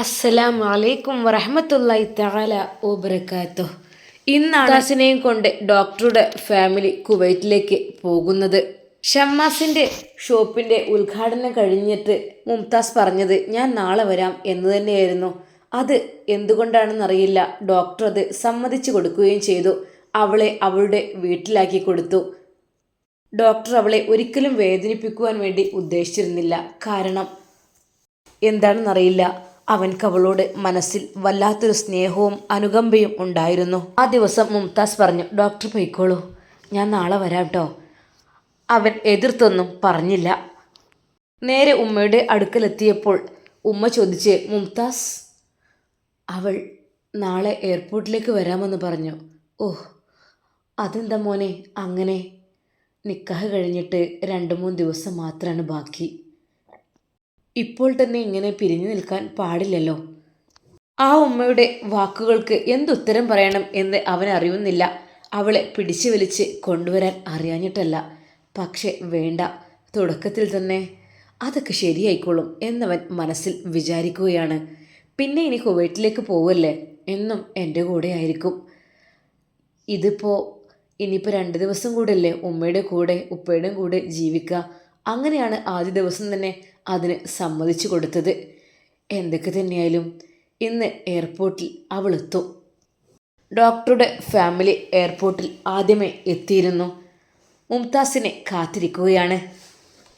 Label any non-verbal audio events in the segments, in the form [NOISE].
അസ്സലാമു അലൈക്കും വറഹമത്തല്ലായി തആല വബറകാത്തു ഇന്നാണ് അസിനെയും കൊണ്ട് ഡോക്ടറുടെ ഫാമിലി കുവൈറ്റിലേക്ക് പോകുന്നത്. ഷമ്മാസിന്റെ ഷോപ്പിന്റെ ഉദ്ഘാടനം കഴിഞ്ഞിട്ട് മുംതാസ് പറഞ്ഞത് ഞാൻ നാളെ വരാം എന്ന് തന്നെയായിരുന്നു. അത് എന്തുകൊണ്ടാണെന്നറിയില്ല. ഡോക്ടർ അത് സമ്മതിച്ചു കൊടുക്കുകയും ചെയ്തു. അവളെ അവളുടെ വീട്ടിലാക്കി കൊടുത്തു. ഡോക്ടർ അവളെ ഒരിക്കലും വേദനിപ്പിക്കുവാൻ വേണ്ടി ഉദ്ദേശിച്ചിരുന്നില്ല. കാരണം എന്താണെന്നറിയില്ല. അവൻക്ക് അവളോട് മനസ്സിൽ വല്ലാത്തൊരു സ്നേഹവും അനുകമ്പയും ഉണ്ടായിരുന്നു. ആ ദിവസം മുംതാസ് പറഞ്ഞു ഡോക്ടർ പോയിക്കോളൂ ഞാൻ നാളെ വരാം കേട്ടോ അവൻ എതിർത്തൊന്നും പറഞ്ഞില്ല. നേരെ ഉമ്മയുടെ അടുക്കലെത്തിയപ്പോൾ ഉമ്മ ചോദിച്ച് മുംതാസ് അവൾ നാളെ എയർപോർട്ടിലേക്ക് വരാമെന്ന് പറഞ്ഞു. ഓഹ് അതെന്താ മോനെ അങ്ങനെ? നിക്കാഹ് കഴിഞ്ഞിട്ട് രണ്ട് മൂന്ന് ദിവസം മാത്രമാണ് ബാക്കി. ഇപ്പോൾ തന്നെ ഇങ്ങനെ പിരിഞ്ഞു നിൽക്കാൻ പാടില്ലല്ലോ. ആ ഉമ്മയുടെ വാക്കുകൾക്ക് എന്തുത്തരം പറയണം എന്ന് അവൻ അറിയുന്നില്ല. അവളെ പിടിച്ചു വലിച്ച് കൊണ്ടുവരാൻ അറിയാഞ്ഞിട്ടല്ല. പക്ഷെ വേണ്ട. തുടക്കത്തിൽ തന്നെ അതൊക്കെ ശരിയായിക്കോളും എന്നവൻ മനസ്സിൽ വിചാരിക്കുകയാണ്. പിന്നെ ഇനി കുവൈറ്റിലേക്ക് പോവല്ലേ? എന്നും എന്റെ കൂടെ ആയിരിക്കും ഇതിപ്പോൾ ഇനിയിപ്പോൾ രണ്ട് ദിവസം കൂടെയല്ലേ ഉമ്മയുടെ കൂടെ ഉപ്പയുടെയും കൂടെ ജീവിക്കുക. അങ്ങനെയാണ് ആദ്യ ദിവസം തന്നെ അതിന് സമ്മതിച്ചു കൊടുത്തത്. എന്തൊക്കെ തന്നെയായാലും ഇന്ന് എയർപോർട്ടിൽ അവൾ എത്തും. ഡോക്ടറുടെ ഫാമിലി എയർപോർട്ടിൽ ആദ്യമേ എത്തിയിരുന്നു. മുംതാസിനെ കാത്തിരിക്കുകയാണ്.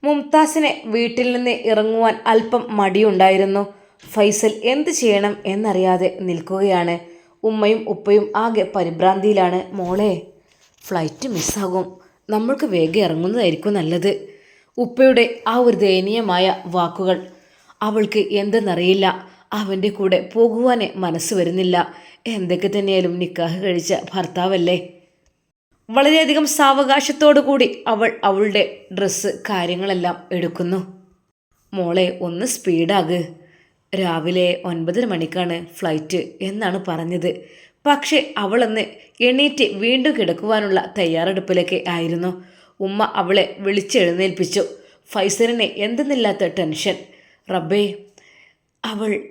മുംതാസിനെ വീട്ടിൽ നിന്ന് ഇറങ്ങുവാൻ അല്പം മടിയുണ്ടായിരുന്നു. ഫൈസൽ എന്ത് ചെയ്യണം എന്നറിയാതെ നിൽക്കുകയാണ്. ഉമ്മയും ഉപ്പയും ആകെ പരിഭ്രാന്തിയിലാണ്. മോളെ ഫ്ലൈറ്റ് മിസ്സാകും. നമ്മൾക്ക് വേഗം ഇറങ്ങുന്നതായിരിക്കും നല്ലത്. ഉപ്പയുടെ ആ ഒരു ദയനീയമായ വാക്കുകൾ. അവൾക്ക് എന്തെന്നറിയില്ല. അവന്റെ കൂടെ പോകുവാനേ മനസ്സ് വരുന്നില്ല. എന്തൊക്കെ തന്നെയാലും നിക്കാഹ് കഴിച്ച ഭർത്താവല്ലേ? വളരെയധികം സാവകാശത്തോടു കൂടി അവൾ അവളുടെ ഡ്രസ്സ് കാര്യങ്ങളെല്ലാം എടുക്കുന്നു. മോളെ ഒന്ന് സ്പീഡാക്. രാവിലെ ഒൻപതര മണിക്കാണ് ഫ്ലൈറ്റ് എന്നാണ് പറഞ്ഞത്. പക്ഷേ അവളന്ന് എണീറ്റ് വീണ്ടും കിടക്കുവാനുള്ള തയ്യാറെടുപ്പിലൊക്കെ ആയിരുന്നു. ഉമ്മ അവളെ വിളിച്ചെഴുന്നേൽപ്പിച്ചു. ഫൈസലിനെ എന്തെന്നില്ലാത്ത ടെൻഷൻ. റബ്ബേ അവൾ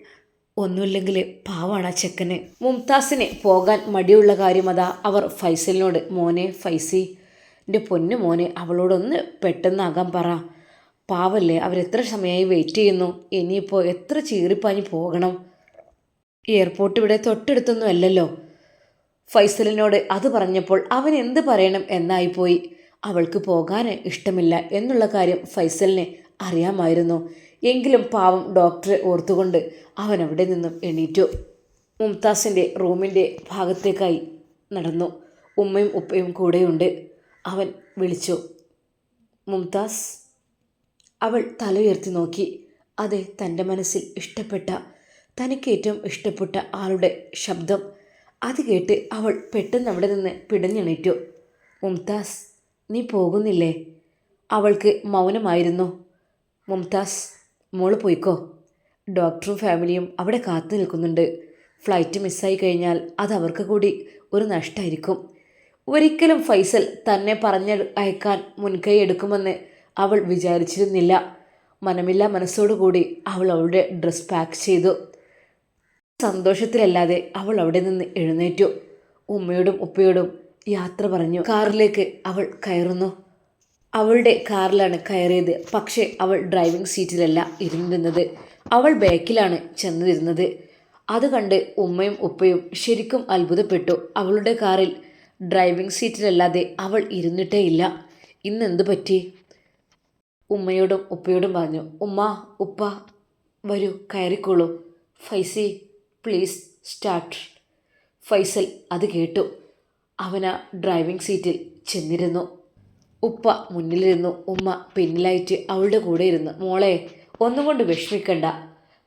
ഒന്നുമില്ലെങ്കിൽ പാവാണ് ആ ചെക്കന്. മുംതാസിനെ പോകാൻ മടിയുള്ള കാര്യം അതാ അവർ ഫൈസലിനോട് മോനെ ഫൈസി എന്റെ പൊന്നു മോനെ അവളോടൊന്ന് പെട്ടെന്നാകാൻ പറ. പാവല്ലേ അവരെത്ര സമയമായി വെയിറ്റ് ചെയ്യുന്നു. ഇനിയിപ്പോൾ എത്ര ചീറിപ്പാഞ്ഞ് പോകണം? എയർപോർട്ട് ഇവിടെ തൊട്ടടുത്തൊന്നും അല്ലല്ലോ. ഫൈസലിനോട് അത് പറഞ്ഞപ്പോൾ അവൻ എന്ത് പറയണം എന്നായിപ്പോയി. അവൾക്ക് പോകാൻ ഇഷ്ടമില്ല എന്നുള്ള കാര്യം ഫൈസലിനെ അറിയാമായിരുന്നു. എങ്കിലും പാവം ഡോക്ടറെ ഓർത്തുകൊണ്ട് അവൻ അവിടെ നിന്നും എണീറ്റു. മുംതാസിന്റെ റൂമിന്റെ ഭാഗത്തേക്കായി നടന്നു. ഉമ്മയും ഉപ്പയും കൂടെയുണ്ട്. അവൻ വിളിച്ചു. മുംതാസ്? അവൾ തല ഉയർത്തി നോക്കി. അതെ തന്റെ മനസ്സിൽ ഇഷ്ടപ്പെട്ട തനിക്ക് ഏറ്റവും ഇഷ്ടപ്പെട്ട ആളുടെ ശബ്ദം. അത് കേട്ട് അവൾ പെട്ടെന്ന് അവിടെ നിന്ന് പിടഞ്ഞെണീറ്റു. മുംതാസ്? നീ പോകുന്നില്ലേ? അവൾക്ക് മൗനമായിരുന്നു. മുംതാസ് മോൾ പോയിക്കോ. ഡോക്ടറും ഫാമിലിയും അവിടെ കാത്തു നിൽക്കുന്നുണ്ട്. ഫ്ലൈറ്റ് മിസ്സായി കഴിഞ്ഞാൽ അത് അവർക്ക് കൂടി ഒരു നഷ്ടമായിരിക്കും ഒരിക്കലും ഫൈസൽ തന്നെ പറഞ്ഞ അയക്കാൻ മുൻകൈ എടുക്കുമെന്ന് അവൾ വിചാരിച്ചിരുന്നില്ല. മനമില്ല മനസ്സോടുകൂടി അവൾ അവളുടെ ഡ്രസ് പാക്ക് ചെയ്തു. സന്തോഷത്തിലല്ലാതെ അവൾ അവിടെ നിന്ന് എഴുന്നേറ്റു. ഉമ്മയോടും ഉപ്പയോടും യാത്ര പറഞ്ഞു. കാറിലേക്ക് അവൾ കയറുന്നു. അവളുടെ കാറിലാണ് കയറിയത്. പക്ഷേ അവൾ ഡ്രൈവിംഗ് സീറ്റിലല്ല ഇരുന്നിരുന്നത്. അവൾ ബാക്കിലാണ് ചെന്നിരുന്നത്. അത് കണ്ട് ഉമ്മയും ഉപ്പയും ശരിക്കും അത്ഭുതപ്പെട്ടു. അവളുടെ കാറിൽ ഡ്രൈവിംഗ് സീറ്റിലല്ലാതെ അവൾ ഇരുന്നിട്ടേ ഇല്ല. ഇന്നെന്ത് പറ്റി? ഉമ്മയോടും ഉപ്പയോടും പറഞ്ഞു. ഉമ്മ ഉപ്പ വരൂ കയറിക്കോളൂ. Faizi please start. ഫൈസൽ അത് കേട്ടു. അവന ഡ്രൈവിംഗ് സീറ്റിൽ ചെന്നിരുന്നു. ഉപ്പ മുന്നിലിരുന്നു. ഉമ്മ പിന്നിലായിട്ട് അവളുടെ കൂടെ ഇരുന്നു. മോളെ ഒന്നും കൊണ്ട് വിഷമിക്കണ്ട.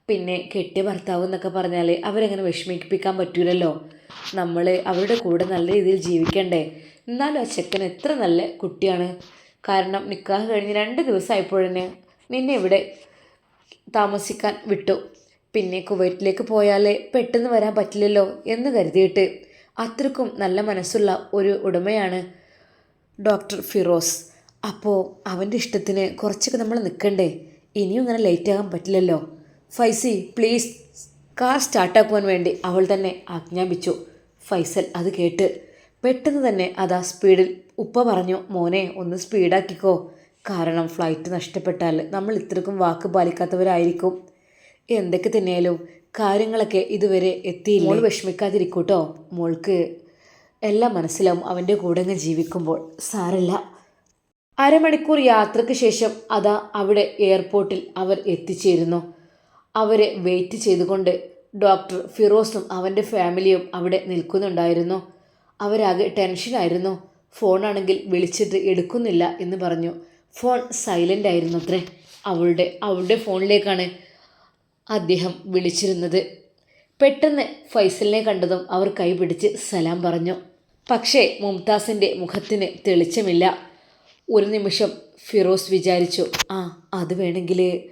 പിന്നെ കെട്ടിയ ഭർത്താവ് എന്നൊക്കെ പറഞ്ഞാൽ അവരെങ്ങനെ വിഷമിപ്പിക്കാൻ പറ്റൂലല്ലോ. നമ്മൾ അവരുടെ കൂടെ നല്ല രീതിയിൽ ജീവിക്കണ്ടേ. എന്നാലും ആ ചെക്കൻ എത്ര നല്ല കുട്ടിയാണ്. കാരണം നിക്കാഹ് കഴിഞ്ഞ് രണ്ട് ദിവസമായപ്പോഴേ നിന്നെ ഇവിടെ താമസിക്കാൻ വിട്ടു. പിന്നെ കുവൈറ്റിലേക്ക് പോയാൽ പെട്ടെന്ന് വരാൻ പറ്റില്ലല്ലോ എന്ന് കരുതിയിട്ട് അത്രക്കും നല്ല മനസ്സുള്ള ഒരു ഉടമയാണ് ഡോക്ടർ ഫിറോസ്. അപ്പോൾ അവന്റെ ഇഷ്ടത്തിന് കുറച്ചൊക്കെ നമ്മൾ നിൽക്കണ്ടേ ഇനിയും ഇങ്ങനെ ലേറ്റ് ആകാൻ പറ്റില്ലല്ലോ. ഫൈസി പ്ലീസ് കാർ സ്റ്റാർട്ടാക്കുവാൻ വേണ്ടി അവൾ തന്നെ ആജ്ഞാപിച്ചു. ഫൈസൽ അത് കേട്ട് പെട്ടെന്ന് തന്നെ അതാ സ്പീഡിൽ ഉപ്പ പറഞ്ഞു മോനെ ഒന്ന് സ്പീഡാക്കിക്കോ കാരണം ഫ്ലൈറ്റ് നഷ്ടപ്പെട്ടാൽ നമ്മൾ ഇത്രക്കും വാക്ക് പാലിക്കാത്തവരായിരിക്കും. എന്തൊക്കെ തന്നെയാലും കാര്യങ്ങളൊക്കെ ഇതുവരെ എത്തിയില്ല? മോൾ വിഷമിക്കാതിരിക്കൂട്ടോ. മോൾക്ക് എല്ലാം മനസ്സിലാവും അവന്റെ കൂടെ അങ്ങ് ജീവിക്കുമ്പോൾ സാരല്ല. അരമണിക്കൂർ യാത്രയ്ക്ക് ശേഷം അതാ അവിടെ എയർപോർട്ടിൽ അവർ എത്തിച്ചേരുന്നു. അവരെ വെയിറ്റ് ചെയ്തുകൊണ്ട് ഡോക്ടർ ഫിറോസും അവന്റെ ഫാമിലിയും അവിടെ നിൽക്കുന്നുണ്ടായിരുന്നു. അവരാകെ ടെൻഷനായിരുന്നു ഫോണാണെങ്കിൽ വിളിച്ചിട്ട് എടുക്കുന്നില്ല എന്ന് പറഞ്ഞു. ഫോൺ സൈലന്റ് ആയിരുന്നു അത്രേ അവളുടെ അവളുടെ ഫോണിലേക്കാണ് അദ്ദേഹം വിളിച്ചിരുന്നത്. പെട്ടെന്ന് ഫൈസലിനെ കണ്ടതും അവർ കൈപിടിച്ച് സലാം പറഞ്ഞു. പക്ഷേ മുംതാസിന്റെ മുഖത്തിന് തെളിച്ചമില്ല. ഒരു നിമിഷം ഫിറോസ് വിചാരിച്ചു ആ അത് വേണമെങ്കിൽ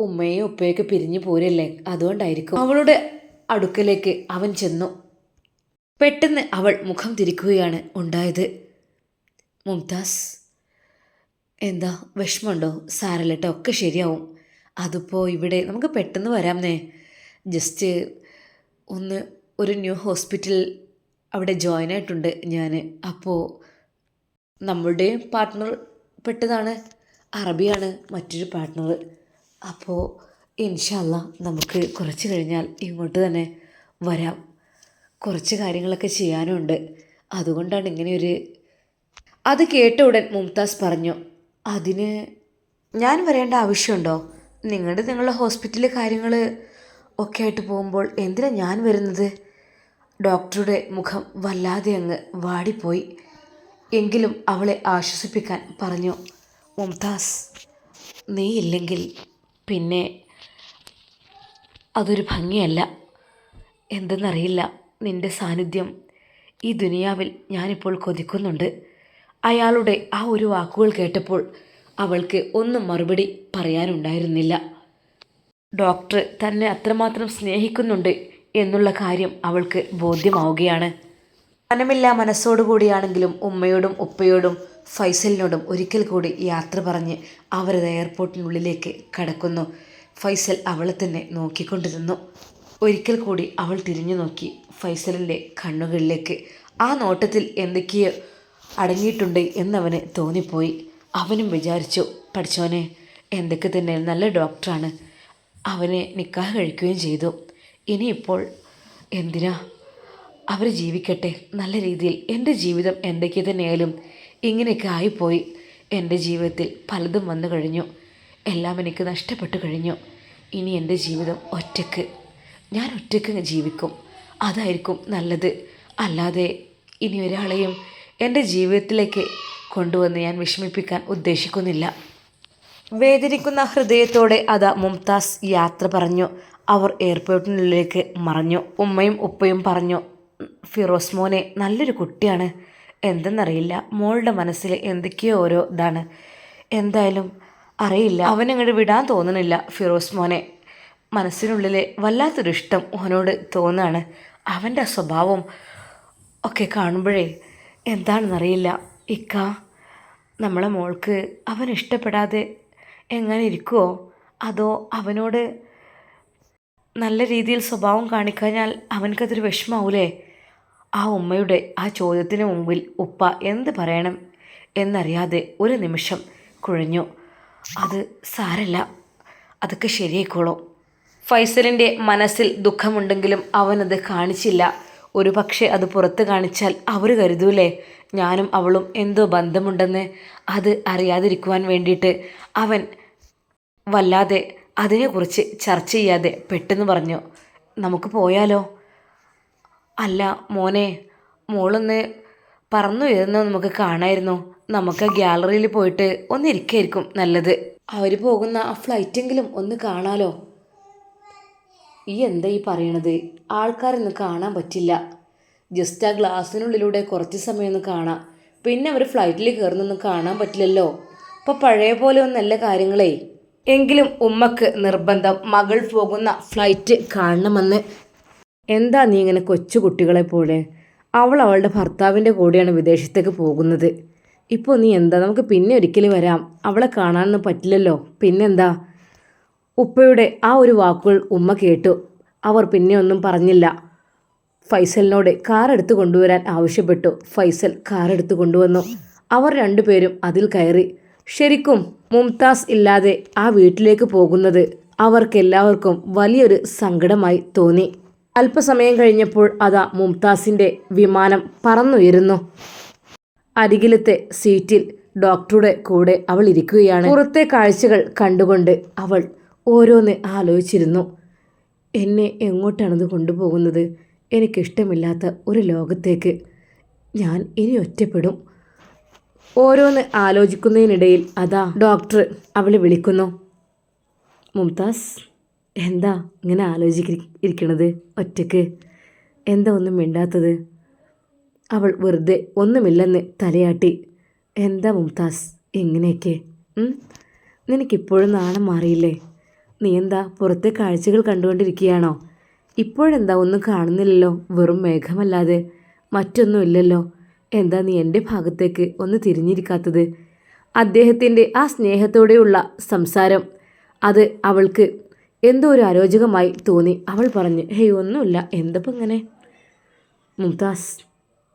ഉമ്മയും ഉപ്പയൊക്കെ പിരിഞ്ഞു പോരല്ലേ? അതുകൊണ്ടായിരിക്കും. അവളുടെ അടുക്കലേക്ക് അവൻ ചെന്നു. പെട്ടെന്ന് അവൾ മുഖം തിരിക്കുകയാണ് ഉണ്ടായത്. മുംതാസ് എന്താ വിഷമമുണ്ടോ? സാരല്ലട്ടോ ഒക്കെ ശരിയാവും. അതിപ്പോൾ ഇവിടെ നമുക്ക് പെട്ടെന്ന് വരാമെന്നേ ജസ്റ്റ് ഒന്ന് ഒരു ന്യൂ ഹോസ്പിറ്റൽ അവിടെ ജോയിൻ ആയിട്ടുണ്ട് ഞാൻ അപ്പോൾ നമ്മളുടെ പാർട്ട്ണർ പെട്ടതാണ്. അറബിയാണ് മറ്റൊരു പാർട്ട്ണർ അപ്പോൾ ഇൻഷല്ല നമുക്ക് കുറച്ച് കഴിഞ്ഞാൽ ഇങ്ങോട്ട് തന്നെ വരാം. കുറച്ച് കാര്യങ്ങളൊക്കെ ചെയ്യാനുണ്ട്. അതുകൊണ്ടാണ് ഇങ്ങനെയൊരു അത് കേട്ട ഉടൻ മുംതാസ് പറഞ്ഞു. അതിന് ഞാൻ വരേണ്ട ആവശ്യമുണ്ടോ? നിങ്ങളുടെ നിങ്ങളുടെ ഹോസ്പിറ്റലിലെ കാര്യങ്ങൾ ഒക്കെ ആയിട്ട് പോകുമ്പോൾ എന്തിനാ ഞാൻ വരുന്നത്? ഡോക്ടറുടെ മുഖം വല്ലാതെ അങ്ങ് വാടിപ്പോയി. എങ്കിലും അവളെ ആശ്വസിപ്പിക്കാൻ പറഞ്ഞു മുംതാസ് നീ ഇല്ലെങ്കിൽ പിന്നെ അതൊരു ഭംഗിയല്ല. എന്തെന്നറിയില്ല നിന്റെ സാന്നിധ്യം ഈ ദുനിയാവിൽ ഞാനിപ്പോൾ കൊതിക്കുന്നുണ്ട്. അയാളുടെ ആ ഒരു വാക്കുകൾ കേട്ടപ്പോൾ അവൾക്ക് ഒന്നും മറുപടി പറയാനുണ്ടായിരുന്നില്ല. ഡോക്ടർ തന്നെ അത്രമാത്രം സ്നേഹിക്കുന്നുണ്ട് എന്നുള്ള കാര്യം അവൾക്ക് ബോധ്യമാവുകയാണ്. മനമില്ലാ മനസ്സോടുകൂടിയാണെങ്കിലും ഉമ്മയോടും ഉപ്പയോടും ഫൈസലിനോടും ഒരിക്കൽ കൂടി യാത്ര പറഞ്ഞ് അവരത് എയർപോർട്ടിനുള്ളിലേക്ക് കടക്കുന്നു. ഫൈസൽ അവളെ തന്നെ നോക്കിക്കൊണ്ടിരുന്നു. ഒരിക്കൽ കൂടി അവൾ തിരിഞ്ഞു നോക്കി ഫൈസലിന്റെ കണ്ണുകളിലേക്ക്. ആ നോട്ടത്തിൽ എന്തൊക്കെയോ അടങ്ങിയിട്ടുണ്ട് എന്നവന് തോന്നിപ്പോയി. അവനും വിചാരിച്ചു പഠിച്ചോനെ എന്തൊക്കെ തന്നെ നല്ല ഡോക്ടറാണ്. അവനെ നിക്കാഹ് കഴിക്കുകയും ചെയ്തു. ഇനിയിപ്പോൾ എന്തിനാ? അവർ ജീവിക്കട്ടെ. നല്ല രീതിയിൽ എന്റെ ജീവിതം എന്തൊക്കെ തന്നെയായാലും ഇങ്ങനെയൊക്കെ ആയിപ്പോയി. എന്റെ ജീവിതത്തിൽ പലതും വന്നു കഴിഞ്ഞു. എല്ലാം എനിക്ക് നഷ്ടപ്പെട്ടു കഴിഞ്ഞു. ഇനി എന്റെ ജീവിതം ഒറ്റയ്ക്ക്. ഞാൻ ഒറ്റയ്ക്ക് ജീവിക്കും. അതായിരിക്കും നല്ലത്. അല്ലാതെ ഇനി ഒരാളെയും എന്റെ ജീവിതത്തിലേക്ക് കൊണ്ടുവന്ന് ഞാൻ വിഷമിപ്പിക്കാൻ ഉദ്ദേശിക്കുന്നില്ല. വേദനിക്കുന്ന ഹൃദയത്തോടെ അതാ മുംതാസ് യാത്ര പറഞ്ഞു. അവർ എയർപോർട്ടിനുള്ളിലേക്ക് മറഞ്ഞു. ഉമ്മയും ഉപ്പയും പറഞ്ഞു ഫിറോസ് മോനെ നല്ലൊരു കുട്ടിയാണ്. എന്തെന്നറിയില്ല മോളുടെ മനസ്സിൽ എന്തൊക്കെയോ ഓരോ ഇതാണ് എന്തായാലും അറിയില്ല. അവനങ്ങോട്ട് വിടാൻ തോന്നണില്ല ഫിറോസ് മോനെ. മനസ്സിനുള്ളിലെ വല്ലാത്തൊരു ഇഷ്ടം അവനോട് തോന്നാണ്. അവന്റെ സ്വഭാവം ഒക്കെ കാണുമ്പോഴേ എന്താണെന്നറിയില്ല. ഇക്ക നമ്മളെ മോൾക്ക് അവൻ ഇഷ്ടപ്പെടാതെ എങ്ങനെ ഇരിക്കുമോ അതോ അവനോട് നല്ല രീതിയിൽ സ്വഭാവം കാണിക്കഴിഞ്ഞാൽ അവനക്കതൊരു വിഷമാവൂലേ? ആ ഉമ്മയുടെ ആ ചോദ്യത്തിന് മുമ്പിൽ ഉപ്പ എന്ത് പറയണം എന്നറിയാതെ ഒരു നിമിഷം കുഴഞ്ഞു. അത് സാരല്ല അതൊക്കെ ശരിയായിക്കോളും. ഫൈസലിന്റെ മനസ്സിൽ ദുഃഖമുണ്ടെങ്കിലും അവനത് കാണിച്ചില്ല. ഒരു പക്ഷേ അത് പുറത്ത് കാണിച്ചാൽ അവർ കരുതൂലേ? ഞാനും അവളും എന്തോ ബന്ധമുണ്ടെന്ന് അത് അറിയാതിരിക്കുവാൻ വേണ്ടിയിട്ട് അവൻ വല്ലാതെ അതിനെക്കുറിച്ച് ചർച്ച ചെയ്യാതെ പെട്ടെന്ന് പറഞ്ഞു നമുക്ക് പോയാലോ? അല്ല മോനെ മോളൊന്ന് പറന്നു വരുന്നത് നമുക്ക് കാണായിരുന്നു. നമുക്ക് ഗ്യാലറിയിൽ പോയിട്ട് ഒന്നിരിക്കായിരിക്കും നല്ലത്. അവർ പോകുന്ന ആ ഫ്ലൈറ്റെങ്കിലും ഒന്ന് കാണാലോ? ഈ എന്താ ഈ പറയണത്? ആൾക്കാരൊന്നും കാണാൻ പറ്റില്ല. ജസ്റ്റ് ആ ഗ്ലാസ്സിനുള്ളിലൂടെ കുറച്ച് സമയം ഒന്ന് കാണാം. പിന്നെ അവർ ഫ്ലൈറ്റിൽ കയറുന്നൊന്നും കാണാൻ പറ്റില്ലല്ലോ. ഇപ്പോൾ പഴയ പോലെ ഒന്നല്ല കാര്യങ്ങളേ. എങ്കിലും ഉമ്മക്ക് നിർബന്ധം മകൾ പോകുന്ന ഫ്ലൈറ്റ് കാണണമെന്ന്. എന്താ നീ ഇങ്ങനെ കൊച്ചു കുട്ടികളെ പോലെ? അവൾ അവളുടെ ഭർത്താവിന്റെ കൂടെയാണ് വിദേശത്തേക്ക് പോകുന്നത്. ഇപ്പോൾ നീ എന്താ? നമുക്ക് പിന്നെ ഒരിക്കലും വരാം. അവളെ കാണാനൊന്നും പറ്റില്ലല്ലോ. പിന്നെന്താ? ഉപ്പയുടെ ആ ഒരു വാക്കുകൾ ഉമ്മ കേട്ടു. അവർ പിന്നെ ഒന്നും പറഞ്ഞില്ല. ഫൈസലിനോട് കാർ എടുത്തു കൊണ്ടുവരാൻ ആവശ്യപ്പെട്ടു. ഫൈസൽ കാർ എടുത്തു കൊണ്ടുവന്നു. അവർ രണ്ടുപേരും അതിൽ കയറി. ശരിക്കും മുംതാസ് ഇല്ലാതെ ആ വീട്ടിലേക്ക് പോകുന്നത് അവർക്കെല്ലാവർക്കും വലിയൊരു സങ്കടമായി തോന്നി. അല്പസമയം കഴിഞ്ഞപ്പോൾ അതാ മുംതാസിന്റെ വിമാനം പറന്നുയരുന്നു. അരികിലത്തെ സീറ്റിൽ ഡോക്ടറുടെ കൂടെ അവൾ ഇരിക്കുകയാണ്. പുറത്തെ കാഴ്ചകൾ കണ്ടുകൊണ്ട് അവൾ ഓരോന്ന് ആലോചിച്ചിരുന്നു. എന്നെ എങ്ങോട്ടാണത് കൊണ്ടുപോകുന്നത്? എനിക്കിഷ്ടമില്ലാത്ത ഒരു ലോകത്തേക്ക്. ഞാൻ ഇനി ഒറ്റപ്പെടും. ഓരോന്ന് ആലോചിക്കുന്നതിനിടയിൽ അതാ ഡോക്ടർ അവളെ വിളിക്കുന്നു. മുംതാസ് എന്താ ഇങ്ങനെ ആലോചിക്ക ഇരിക്കണത് ഒറ്റയ്ക്ക് എന്താ ഒന്നും മിണ്ടാത്തത്? അവൾ വെറുതെ ഒന്നുമില്ലെന്ന് തലയാട്ടി. എന്താ മുംതാസ് എങ്ങനെയൊക്കെ? നിനക്കിപ്പോഴും നാണം മാറിയില്ലേ? നീ എന്താ പുറത്തെ കാഴ്ചകൾ കണ്ടുകൊണ്ടിരിക്കുകയാണോ? ഇപ്പോഴെന്താ ഒന്നും കാണുന്നില്ലല്ലോ വെറും മേഘമല്ലാതെ. മറ്റൊന്നുമില്ലല്ലോ. എന്താ നീ എന്റെ ഭാഗത്തേക്ക് ഒന്ന് തിരിഞ്ഞിരിക്കാത്തത്? അദ്ദേഹത്തിന്റെ ആ സ്നേഹത്തോടെയുള്ള സംസാരം. അത് അവൾക്ക് എന്തോ ഒരു അരോചകമായി തോന്നി. അവൾ പറഞ്ഞു ഹേയ് ഒന്നുമില്ല. എന്തപ്പം ഇങ്ങനെ? മുംതാസ്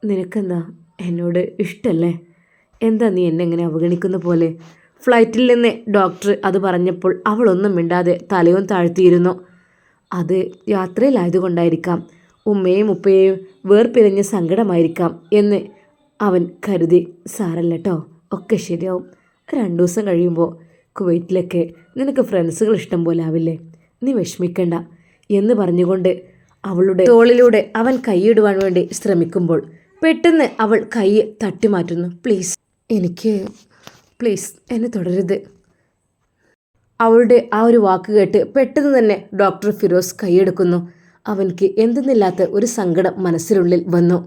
നിനക്കെന്താ? എന്നോട് ഇഷ്ടമല്ലേ എന്താ നീ എന്നെ ഇങ്ങനെ അവഗണിക്കുന്ന പോലെ? ഫ്ലൈറ്റിൽ നിന്ന് ഡോക്ടർ അത് പറഞ്ഞപ്പോൾ അവളൊന്നും മിണ്ടാതെ തലയും താഴ്ത്തിയിരുന്നു. അത് യാത്രയിലായതുകൊണ്ടായിരിക്കാം ഉമ്മയും ഉപ്പയെയും വേർപിരിഞ്ഞ സങ്കടമായിരിക്കാം എന്ന് അവൻ കരുതി. സാരല്ല കേട്ടോ ഒക്കെ ശരിയാവും. രണ്ടു ദിവസം കഴിയുമ്പോൾ കുവൈറ്റിലൊക്കെ നിനക്ക് ഫ്രണ്ട്സുകൾ ഇഷ്ടം പോലെ ആവില്ലേ? നീ വിഷമിക്കണ്ട എന്ന് പറഞ്ഞുകൊണ്ട് അവളുടെ തോളിലൂടെ അവൻ കൈയിടുവാൻ വേണ്ടി ശ്രമിക്കുമ്പോൾ പെട്ടെന്ന് അവൾ കൈ തട്ടിമാറ്റുന്നു. പ്ലീസ് എനിക്ക് പ്ലീസ് എന്നെ തുടരുത് അവളുടെ ആ ഒരു വാക്ക് കേട്ട് പെട്ടെന്ന് തന്നെ ഡോക്ടർ ഫിറോസ് കൈയെടുക്കുന്നു. അവൻക്ക് എന്തെന്നില്ലാത്ത ഒരു സങ്കടം മനസ്സിനുള്ളിൽ വന്നു.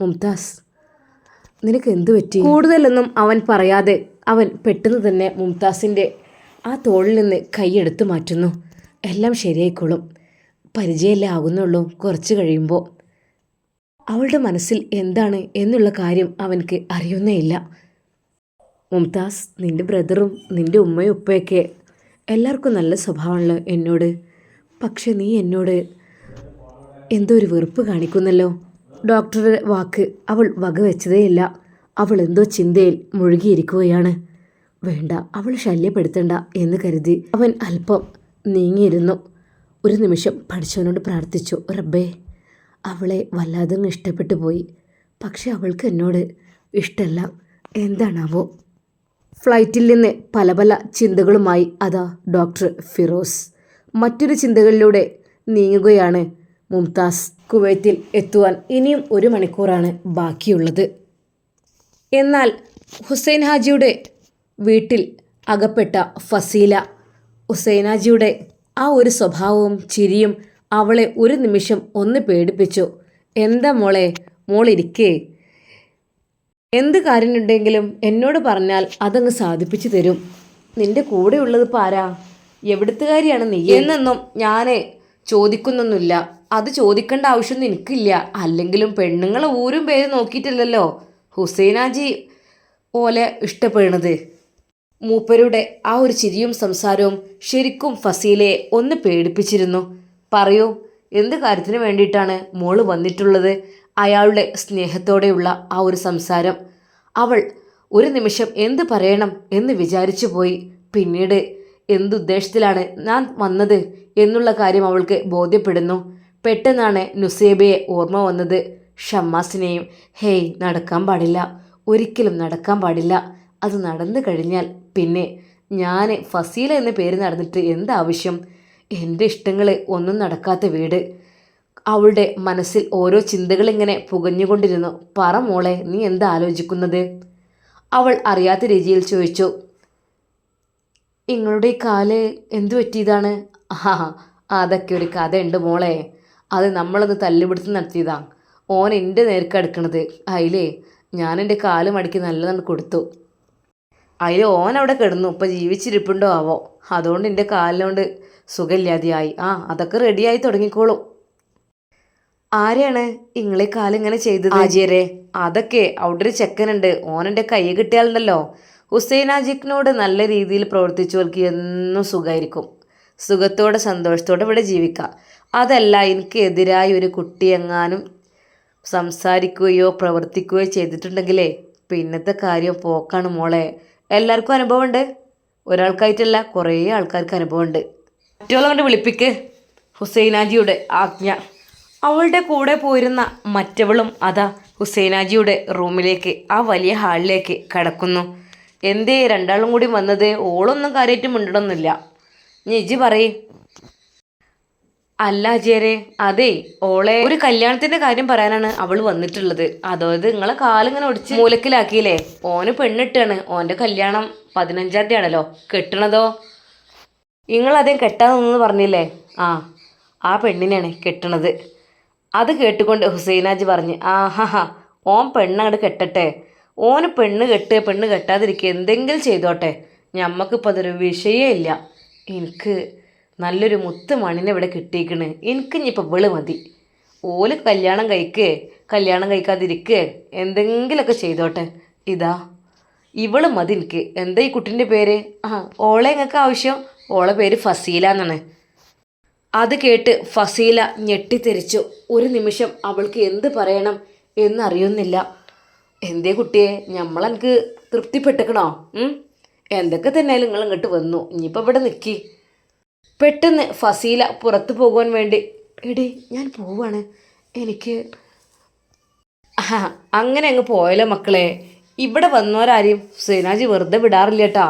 മുംതാസ് നിനക്ക് എന്തു പറ്റി? കൂടുതലൊന്നും അവൻ പറയാതെ അവൻ പെട്ടെന്ന് തന്നെ മുംതാസിന്റെ ആ തോളിൽ നിന്ന് കൈയെടുത്തു മാറ്റുന്നു. എല്ലാം ശരിയായിക്കോളും. പരിചയമല്ലേ ആകുന്നുള്ളൂ കുറച്ച് കഴിയുമ്പോൾ അവളുടെ മനസ്സിൽ എന്താണ് എന്നുള്ള കാര്യം അവൻക്ക് അറിയുന്നേയില്ല മുംതാസ് നിന്റെ ബ്രദറും നിന്റെ ഉമ്മയും ഉപ്പയൊക്കെ എല്ലാവർക്കും നല്ല സ്വഭാവമാണല്ലോ എന്നോട്. പക്ഷെ നീ എന്നോട് എന്തോ ഒരു വെറുപ്പ് കാണിക്കുന്നല്ലോ. ഡോക്ടറുടെ വാക്ക് അവൾ വകവെച്ചതേയില്ല അവൾ എന്തോ ചിന്തയിൽ മുഴുകിയിരിക്കുകയാണ്. വേണ്ട അവൾ ശല്യപ്പെടുത്തണ്ട എന്ന് കരുതി അവൻ അല്പം നീങ്ങിയിരുന്നു. ഒരു നിമിഷം പഠിച്ചവനോട് പ്രാർത്ഥിച്ചു റബ്ബേ അവളെ വല്ലാതെ ഇഷ്ടപ്പെട്ടു പോയി. പക്ഷെ അവൾക്ക് എന്നോട് ഇഷ്ടമല്ല എന്താണാവോ? ഫ്ലൈറ്റിൽ നിന്ന് പല പല ചിന്തകളുമായി അതാ ഡോക്ടർ ഫിറോസ്. മറ്റൊരു ചിന്തകളിലൂടെ നീങ്ങുകയാണ് മുംതാസ്. കുവൈത്തിൽ എത്തുവാൻ ഇനിയും ഒരു മണിക്കൂറാണ് ബാക്കിയുള്ളത്. എന്നാൽ ഹുസൈൻ ഹാജിയുടെ വീട്ടിൽ അകപ്പെട്ട ഫസീല ഹുസൈൻ ഹാജിയുടെ ആ ഒരു സ്വഭാവവും ചിരിയും അവളെ ഒരു നിമിഷം ഒന്ന് പേടിപ്പിച്ചു. എന്താ മോളെ? മോളിരിക്കേ? എന്ത് കാര്യമുണ്ടെങ്കിലും എന്നോട് പറഞ്ഞാൽ അതങ്ങ് സാധിപ്പിച്ചു തരും. നിന്റെ കൂടെ പാരാ എവിടുത്തുകാരിയാണ് നീ? എന്നൊന്നും ഞാൻ ചോദിക്കുന്നൊന്നുമില്ല. അത് ചോദിക്കേണ്ട ആവശ്യമൊന്നും എനിക്കില്ല. അല്ലെങ്കിലും പെണ്ണുങ്ങളെ ഊരും പേര് നോക്കിയിട്ടില്ലല്ലോ ഹുസൈനാജി പോലെ ഇഷ്ടപ്പെടുന്നത്. മൂപ്പരുടെ ആ ഒരു ചിരിയും സംസാരവും ശരിക്കും ഫസീലയെ ഒന്ന് പേടിപ്പിച്ചിരുന്നു. പറയൂ എന്ത് കാര്യത്തിന് വേണ്ടിയിട്ടാണ് മോൾ വന്നിട്ടുള്ളത്? അയാളുടെ സ്നേഹത്തോടെയുള്ള ആ ഒരു സംസാരം. അവൾ ഒരു നിമിഷം എന്ത് പറയണം? എന്ന് വിചാരിച്ചു പോയി. പിന്നീട് എന്തുദ്ദേശത്തിലാണ് ഞാൻ വന്നത്? എന്നുള്ള കാര്യം അവൾക്ക് ബോധ്യപ്പെടുന്നു. പെട്ടെന്നാണ് നുസേബയെ ഓർമ്മ വന്നത്. ഷമ്മാസിനെയും ഹേയ് നടക്കാൻ പാടില്ല. ഒരിക്കലും നടക്കാൻ പാടില്ല. അത് നടന്നു കഴിഞ്ഞാൽ പിന്നെ ഞാൻ ഫസീല എന്ന പേര് നടന്നിട്ട് എന്താവശ്യം? എന്റെ ഇഷ്ടങ്ങൾ ഒന്നും നടക്കാത്ത വീട്. അവളുടെ മനസ്സിൽ ഓരോ ചിന്തകളിങ്ങനെ പുകഞ്ഞുകൊണ്ടിരുന്നു. പറ മോളെ നീ എന്താ ആലോചിക്കുന്നത്? അവൾ അറിയാത്ത രീതിയിൽ ചോദിച്ചു. നിങ്ങളുടെ കാൽ എന്തു പറ്റിയതാണ്? ആ അതൊക്കെ ഒരു കഥയുണ്ട് മോളെ. അത് നമ്മളത് തല്ലുപിടുത്തം നടത്തിയതാ. ഓൻ എന്റെ നേർക്ക് അടുക്കണത്. അതിലേ ഞാൻ എന്റെ കാൽ മടിക്ക് നല്ലതാണ് കൊടുത്തു. അതിൽ ഓൻ അവിടെ കിടന്നു. ഇപ്പം ജീവിച്ചിരിപ്പുണ്ടോ ആവോ? അതുകൊണ്ട് എന്റെ കാലിനോണ്ട് സുഖമില്ലാതെയായി. ആ അതൊക്കെ റെഡിയായി തുടങ്ങിക്കോളും. ആരെയാണ് ഇങ്ങളെ കാലിങ്ങനെ ചെയ്തത്? ആജിയരെ അതൊക്കെ അവിടെ ഒരു ചെക്കനുണ്ട്. ഓനെന്റെ കൈ കിട്ടിയാലുണ്ടല്ലോ. ഹുസൈൻ ആജിക്കിനോട് നല്ല രീതിയിൽ പ്രവർത്തിച്ചവർക്ക് എന്നും സുഖമായിരിക്കും സുഖത്തോടെ സന്തോഷത്തോടെ ഇവിടെ ജീവിക്കാം അതല്ല എനിക്ക് എതിരായി ഒരു കുട്ടി എങ്ങാനും സംസാരിക്കുകയോ പ്രവർത്തിക്കുകയോ ചെയ്തിട്ടുണ്ടെങ്കിലേ പിന്നത്തെ കാര്യം പോക്കാണ് മോളെ. എല്ലാവർക്കും അനുഭവമുണ്ട്? ഒരാൾക്കായിട്ടല്ല കുറേ ആൾക്കാർക്ക് അനുഭവമുണ്ട്. മറ്റുള്ള കൊണ്ട് വിളിപ്പിക്ക്. ഹുസൈനാജിയുടെ ആജ്ഞ. അവളുടെ കൂടെ പോയിരുന്ന മറ്റവളും അതാ ഹുസൈനാജിയുടെ റൂമിലേക്ക് ആ വലിയ ഹാളിലേക്ക് കടക്കുന്നു. എന്തേ രണ്ടാളും കൂടി വന്നത്? ഓളൊന്നും കാര്യമായിട്ട് മിണ്ടണമെന്നില്ല നിജി പറയേ. അല്ല അജയരെ അതെ ഓളെ ഒരു കല്യാണത്തിന്റെ കാര്യം പറയാനാണ് അവൾ വന്നിട്ടുള്ളത്. അതായത് നിങ്ങളെ കാലിങ്ങനെ ഒടിച്ച് മൂലക്കിലാക്കിയില്ലേ? ഓന് പെണ്ണിട്ടാണ് ഓന്റെ കല്യാണം പതിനഞ്ചാം തീയതി ആണല്ലോ കെട്ടണതോ നിങ്ങൾ അതേ പറഞ്ഞില്ലേ? ആ ആ പെണ്ണിനെയാണ് കെട്ടണത്. അത് കേട്ടുകൊണ്ട് ഹുസൈനാജ് പറഞ്ഞ് ആഹാ ഓൻ പെണ്ണങ്ങോട്ട് കെട്ടട്ടെ. ഓന് പെണ്ണ് കെട്ട് പെണ്ണ് കെട്ടാതിരിക്കുക എന്തെങ്കിലും ചെയ്തോട്ടെ. ഞമ്മക്കിപ്പോൾ അതൊരു വിഷയേ ഇല്ല. എനിക്ക് നല്ലൊരു മുത്ത് മണിനെ ഇവിടെ കിട്ടിയിക്കണ്. എനിക്ക് ഇനിയിപ്പോൾ വെൾ മതി. ഓൽ കല്യാണം കഴിക്കേ കല്യാണം കഴിക്കാതിരിക്കേ എന്തെങ്കിലുമൊക്കെ ചെയ്തോട്ടെ. ഇതാ ഇവൾ മതി എനിക്ക്. എന്താ ഈ കുട്ടീന്റെ പേര്? ആ ഓളെ നിങ്ങൾക്ക് ആവശ്യം. ഓളെ പേര് ഫസീല എന്നാണ്. അത് കേട്ട് ഫസീല ഞെട്ടിത്തെരിച്ചു. ഒരു നിമിഷം അവൾക്ക് എന്ത് പറയണം എന്നറിയുന്നില്ല. എന്തേ കുട്ടിയെ ഞമ്മളെനിക്ക് തൃപ്തിപ്പെട്ടിക്കണോ? എന്തൊക്കെ തന്നെയാലും നിങ്ങൾ ഇങ്ങോട്ട് വന്നു. ഇനിയിപ്പോൾ ഇവിടെ നിൽക്കി പെട്ടെന്ന് ഫസീല പുറത്തു പോകുവാൻ വേണ്ടി എടി ഞാൻ പോവാണ്. എനിക്ക് അങ്ങനെ അങ്ങ് പോയല്ലോ മക്കളെ. ഇവിടെ വന്നവരാരെയും സേനാജി വെറുതെ വിടാറില്ല കേട്ടാ.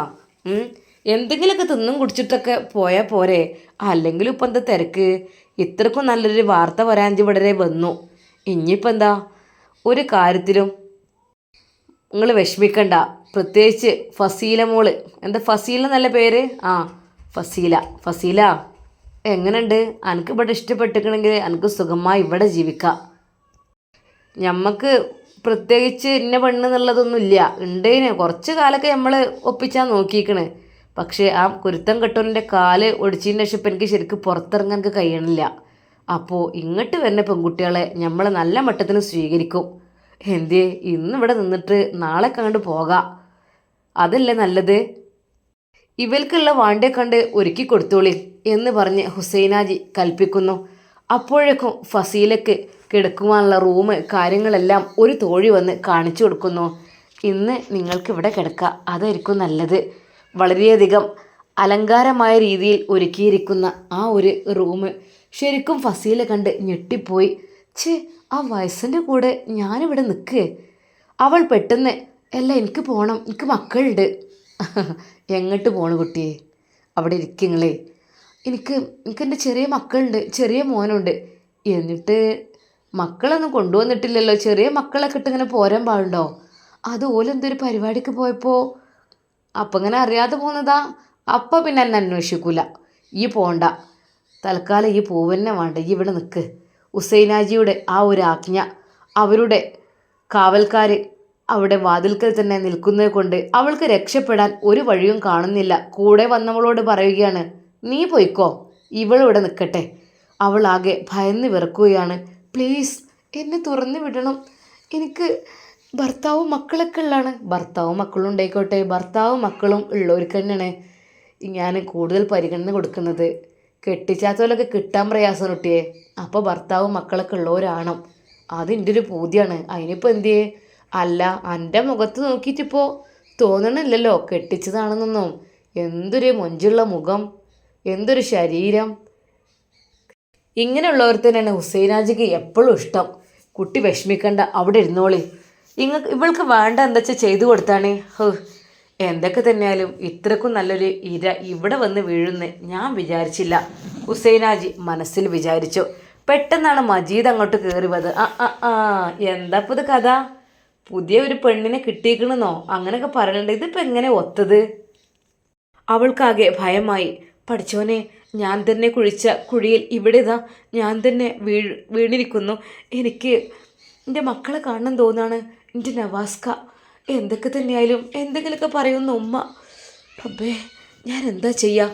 എന്തെങ്കിലുമൊക്കെ തിന്നും കുടിച്ചിട്ടൊക്കെ പോയാൽ പോരെ. അല്ലെങ്കിൽ ഇപ്പം എന്താ തിരക്ക്? ഇത്രക്കും നല്ലൊരു വാർത്ത വരാൻ ഇവിടെ വന്നു. ഇനിയിപ്പോൾ എന്താ? ഒരു കാര്യത്തിലും നിങ്ങൾ വിഷമിക്കണ്ട. പ്രത്യേകിച്ച് ഫസീല മോൾ. എന്താ ഫസീല നല്ല പേര്? ആ ഫസീല. ഫസീല എങ്ങനെയുണ്ട്? എനിക്ക് ഇവിടെ ഇഷ്ടപ്പെട്ടിക്കണമെങ്കിൽ എനിക്ക് സുഖമായി ഇവിടെ ജീവിക്കാം. ഞമ്മക്ക് പ്രത്യേകിച്ച് ഇന്ന പെണ്ണ് എന്നുള്ളതൊന്നുമില്ല. ഉണ്ടേന് കുറച്ച് കാലമൊക്കെ നമ്മൾ ഒപ്പിച്ചാൽ നോക്കിക്കണ് പക്ഷേ ആ കുരുത്തം കെട്ടവന്റെ കാൽ ഒടിച്ചതിന് ശേഷം ഇപ്പം എനിക്ക് ശരിക്കും പുറത്തിറങ്ങാൻ എനിക്ക് കഴിയണില്ല. അപ്പോൾ ഇങ്ങോട്ട് വരുന്ന പെൺകുട്ടികളെ നമ്മൾ നല്ല മട്ടത്തിന് സ്വീകരിക്കും. എന്തേ ഇന്ന് ഇവിടെ നിന്നിട്ട് നാളെ കണ്ട് പോകാം. അതല്ലേ നല്ലത്? ഇവൽക്കുള്ള വാണ്ടേ കണ്ട് ഒരുക്കി കൊടുത്തോളി എന്ന് പറഞ്ഞ് ഹുസൈനാജി കൽപ്പിക്കുന്നു. അപ്പോഴേക്കും ഫസീലക്ക് കിടക്കുവാനുള്ള റൂം കാര്യങ്ങളെല്ലാം ഒരു തോഴി വന്ന് കാണിച്ചു കൊടുക്കുന്നു. ഇന്ന് നിങ്ങൾക്ക് ഇവിടെ കിടക്കാം. അതായിരിക്കും നല്ലത്. വളരെയധികം അലങ്കാരമായ രീതിയിൽ ഒരുക്കിയിരിക്കുന്ന ആ ഒരു റൂം ശരിക്കും ഫസീലെ കണ്ട് ഞെട്ടിപ്പോയി. ഛേ ആ വയസ്സിന്റെ കൂടെ ഞാനിവിടെ നിൽക്കേ. അവൾ പെട്ടെന്ന് അല്ല എനിക്ക് പോകണം എനിക്ക് മക്കളുണ്ട്. [LAUGHS] എങ്ങോട്ട് പോണു കുട്ടിയെ? അവിടെ ഇരിക്കുങ്ങളേ. എനിക്ക് എനിക്ക് എന്റെ ചെറിയ മക്കളുണ്ട് ചെറിയ മോനുണ്ട്. എന്നിട്ട് മക്കളൊന്നും കൊണ്ടുവന്നിട്ടില്ലല്ലോ. ചെറിയ മക്കളെ ഇട്ട് ഇങ്ങനെ പോരാൻ പാടുണ്ടോ? അത് എന്തൊരു പരിപാടിക്ക് പോയപ്പോൾ അപ്പം ഇങ്ങനെ അറിയാതെ പോകുന്നതാ അപ്പം പിന്നെ എന്നെ അന്വേഷിക്കൂല. ഈ പോണ്ട. തൽക്കാലം ഈ പൂവന്നെ വേണ്ട. ഈ ഇവിടെ നിൽക്ക് ഉസൈനാജിയുടെ ആ ഒരു ആജ്ഞ അവരുടെ കാവൽക്കാർ അവിടെ വാതിൽക്കൽ തന്നെ നിൽക്കുന്നത് കൊണ്ട് അവൾക്ക് രക്ഷപ്പെടാൻ ഒരു വഴിയും കാണുന്നില്ല. കൂടെ വന്നവളോട് പറയുകയാണ് നീ പോയിക്കോ. ഇവളിവിടെ നിൽക്കട്ടെ അവളാകെ ഭയന്ന് വിറക്കുകയാണ്. പ്ലീസ് എന്നെ തുറന്നു വിടണം. എനിക്ക് ഭർത്താവും മക്കളൊക്കെ ഉള്ളതാണ്. ഭർത്താവും മക്കളും ഉണ്ടായിക്കോട്ടെ. ഭർത്താവും മക്കളും ഉള്ളവർക്ക് തന്നെയാണ് ഞാൻ കൂടുതൽ പരിഗണന കൊടുക്കുന്നത്. കെട്ടിച്ചാത്തവരൊക്കെ കിട്ടാൻ പ്രയാസം കുട്ടിയെ. അപ്പോൾ ഭർത്താവും മക്കളൊക്കെ ഉള്ളവരാണോ. അതിന്റെ ഒരു പൂതിയാണ്. അതിനിപ്പോൾ എന്തിയേ അല്ല എന്റെ മുഖത്ത് നോക്കിയിട്ടിപ്പോൾ തോന്നണില്ലല്ലോ. കെട്ടിച്ചതാണെന്നൊന്നും. എന്തൊരു മൊഞ്ചുള്ള മുഖം. എന്തൊരു ശരീരം. ഇങ്ങനെയുള്ളവർ തന്നെയാണ് ഹുസൈനാജിക്ക് എപ്പോഴും ഇഷ്ടം. കുട്ടി വിഷമിക്കണ്ട. അവിടെ ഇരുന്നോളി. ഇങ്ങ ഇവൾക്ക് വേണ്ട എന്താ വെച്ചാൽ ചെയ്തു കൊടുത്താണ്. ഹോ എന്തൊക്കെ തന്നെയാലും ഇത്രക്കും നല്ലൊരു ഇര ഇവിടെ വന്ന് വീഴുന്ന് ഞാൻ വിചാരിച്ചില്ല. ഹുസൈനാജി മനസ്സിൽ വിചാരിച്ചു. പെട്ടെന്നാണ് മജീദ് അങ്ങോട്ട് കയറി വന്നത്. ആ ആ ആ എന്താ ഇത് കഥ? പുതിയ ഒരു പെണ്ണിനെ കിട്ടിയിരിക്കണമെന്നോ അങ്ങനെയൊക്കെ പറയണുണ്ട്. ഇതിപ്പോൾ എങ്ങനെ ഒത്തത്? അവൾക്കാകെ ഭയമായി. പഠിച്ചോനെ ഞാൻ തന്നെ കുഴിച്ച കുഴിയിൽ ഇവിടെ ഇതാ ഞാൻ തന്നെ വീഴ് വീണിരിക്കുന്നു. എനിക്ക് എന്റെ മക്കളെ കാണണം തോന്നാണ്. എന്റെ നവാസ്ക എന്തൊക്കെ തന്നെയായാലും എന്തെങ്കിലുമൊക്കെ പറയുന്നു ഉമ്മ. അബ്ബേ ഞാൻ എന്താ ചെയ്യുക